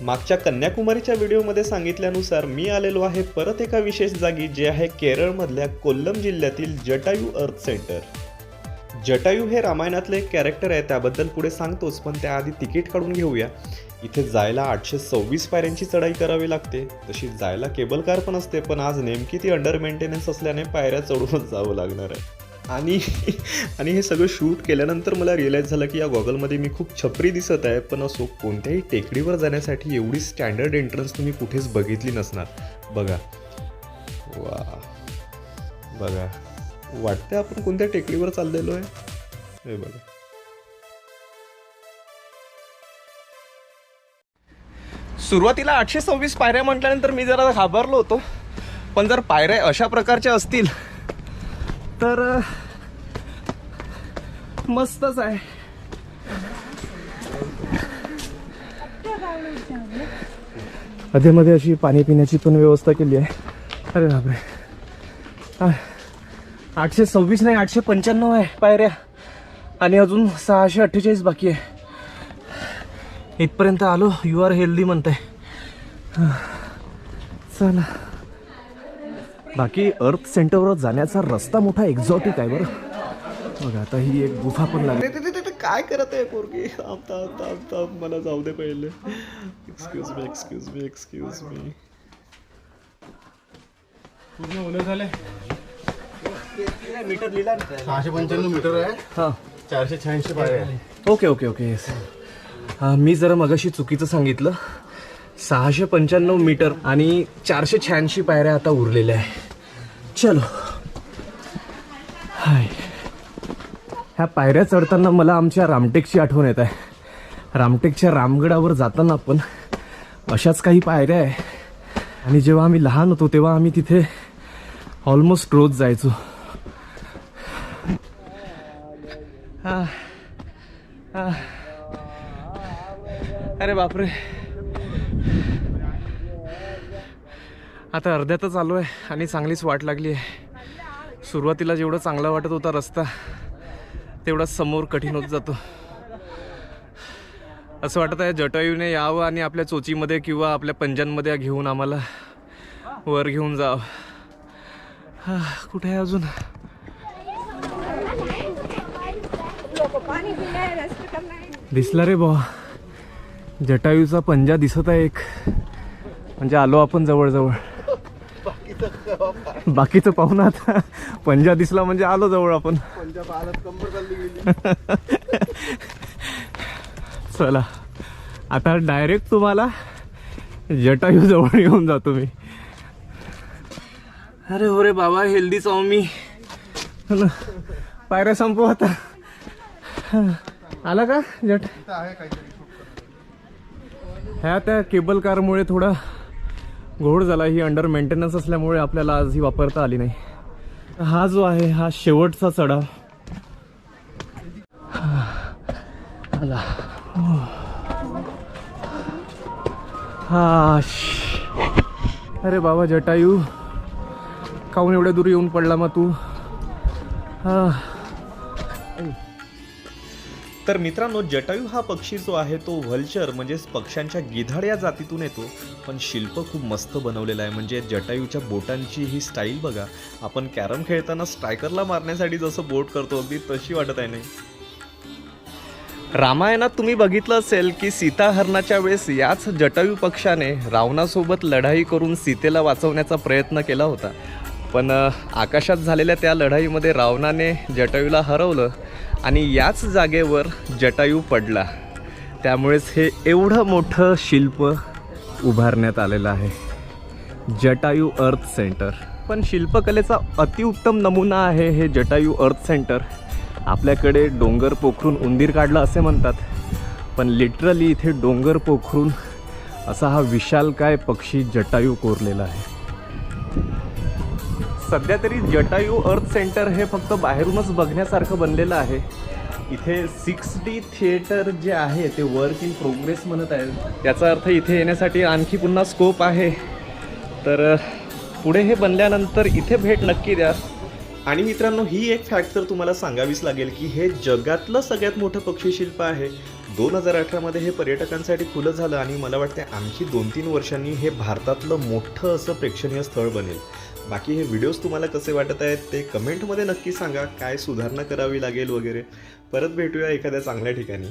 मागच्या कन्याकुमारीच्या व्हिडिओमध्ये सांगितल्यानुसार मी आलेलो आहे परत एका विशेष जागी जे आहे केरळमधल्या कोल्लम जिल्ह्यातील जटायू अर्थ सेंटर. जटायू हे रामायणातले एक कॅरेक्टर आहे त्याबद्दल पुढे सांगतोच पण त्याआधी तिकीट काढून घेऊया. इथे जायला आठशे सव्वीस पायऱ्यांची चढाई करावी लागते. तशी जायला केबल कार पण असते पण आज नेमकी ती अंडर मेंटेनन्स असल्याने पायऱ्या चढूनच जावं लागणार आहे. आणि आणि हे सगळं शूट केल्यानंतर मला रिअलाईज झालं की या गॉगलमध्ये मी खूप छपरी दिसत आहे पण असो कोणत्याही टेकडीवर जाण्यासाठी एवढी स्टँडर्ड एंट्रन्स तुम्ही कुठेच बघितली नसणार. बघा. वा. बघा. वाटतं आपण कोणत्या टेकडीवर चाललेलो आहे? हे बघा. सुरुवातीला आठशे सव्वीस पायऱ्या म्हटल्यानंतर मी जरा घाबरलो होतो पण जर पायऱ्या अशा प्रकारच्या असतील तर मस्तच आहे. मध्ये अशी पाणी पिण्याची पण व्यवस्था केली आहे. अरे बापरे. आठशे सव्वीस नाही आठशे पंच्याण्णव आहे पायऱ्या. आणि अजून सहाशे अठ्ठेचाळीस बाकी आहे. इथपर्यंत आलो यू आर हेल्दी म्हणताय. चला. बाकी अर्थ सेंटरवर जाण्याचा रस्ता मोठा एक्झॉटिक आहे बरं. बघा आता ही एक गुफा पण लागली. काय करत आहे पोरगी? थांब थांब थांब मला जाऊ दे पहिले. Excuse me excuse me excuse me पूर्ण ओले झाले? मीटर लिहिला सहाशे पंच्याण्णव मीटर आहे. हां. चारशे शहाऐंशी पायऱ्या आहे. ओके ओके ओके येस मी जरा मगाशी चुकीचं सांगितलं. सहाशे पंच्याण्णव मीटर आणि चारशे शहाऐंशी पायऱ्या आता उरलेल्या आहे. चलो. हाय. ह्या पायऱ्या चढताना मला आमच्या रामटेकची आठवण येत आहे. रामटेकच्या रामगडावर जाताना आपण अशाच काही पायऱ्या आहे. आणि जेव्हा आम्ही लहान होतो तेव्हा आम्ही तिथे ऑलमोस्ट रोज जायचो. अरे बापरे. आता अर्ध्यातच आलो आहे आणि चांगलीच वाट लागली आहे. सुरुवातीला जेवढं चांगला वाटत होता रस्ता तेवढा समोर कठीण होत जातो. असं वाटत आहे जटायूने यावं आणि आपल्या चोचीमध्ये किंवा आपल्या पंजांमध्ये घेऊन आम्हाला वर घेऊन जावं. हां कुठे आहे अजून? दिसला रे बा जटायूचा पंजा दिसत आहे एक. म्हणजे आलो आपण जवळजवळ. बाकीचं पाहू ना आता पंजा दिसला म्हणजे आलो जवळ आपण. चला. आता डायरेक्ट तुम्हाला जटायू जवळ येऊन जातो मी अरे हो रे बाबा हेल्दी चाव मी. पायऱ्या संपव आता. आला का जट? ह्या त्या केबल कारमुळे थोडा घोड झाला ही अंडर मेंटेनन्स असल्यामुळे आपल्याला आज ही वापरता आली नाही हा जो आहे हा शेवटचा चढाव आला. हा श. अरे बाबा जटायू काहून एवढ्या दूर येऊन पडला मग तू हा तर मित्रांनो जटायू हा पक्षी जो आहे तो व्हल्चर म्हणजेच पक्ष्यांच्या गिधाड या जातीतून येतो. पण शिल्प खूप मस्त बनवलेलं आहे. म्हणजे जटायूच्या बोटांची ही स्टाईल बघा. आपण कॅरम खेळताना स्ट्रायकरला मारण्यासाठी जसं बोट करतो अगदी तशी वाटत आहे नाही. रामायणात तुम्ही बघितलं असेल की सीता हरणाच्या वेळेस याच जटायू पक्षाने रावणासोबत लढाई करून सीतेला वाचवण्याचा प्रयत्न केला होता. पण आकाशात झालेल्या त्या लढाईमध्ये रावणाने जटायूला हरवलं. आणि याच जागेवर जटायू पडला. त्यामुळेच हे एवढं मोठं शिल्प उभारण्यात आलेलं आहे. जटायू अर्थ सेंटर. पण शिल्पकलेचा अतिउत्तम नमुना आहे हे जटायू अर्थ सेंटर. आपल्याकडे डोंगर पोखरून उंदीर काढला असे म्हणतात. पण लिटरली इथे डोंगर पोखरून असा हा विशालकाय पक्षी जटायू कोरलेला आहे. सध्या तरी जटायू अर्थ सेंटर हे फक्त बाहेरूनच बघण्यासारखं बनलेलं आहे. इथे सिक्स डी थिएटर जे आहे ते वर्क इन प्रोग्रेस म्हणत आहे त्याचा अर्थ इथे येण्यासाठी आणखी पुन्हा स्कोप आहे. तर पुढे हे बनल्यानंतर इथे भेट नक्की द्या. आणि मित्रांनो ही एक फॅक्ट तर तुम्हाला सांगावीच लागेल की हे जगातलं सगळ्यात मोठं पक्षीशिल्प आहे. दोन हजार अठरामध्ये हे पर्यटकांसाठी खुलं झालं आणि मला वाटते आणखी दोन तीन वर्षांनी हे भारतातलं मोठं असं प्रेक्षणीय स्थळ बनेल. बाकी हे व्हिडिओज तुम्हाला कसे वाटत आहेत ते कमेंटमध्ये नक्की सांगा. काय सुधारणा करावी लागेल वगैरे. परत भेटूया एखाद्या चांगल्या ठिकाणी.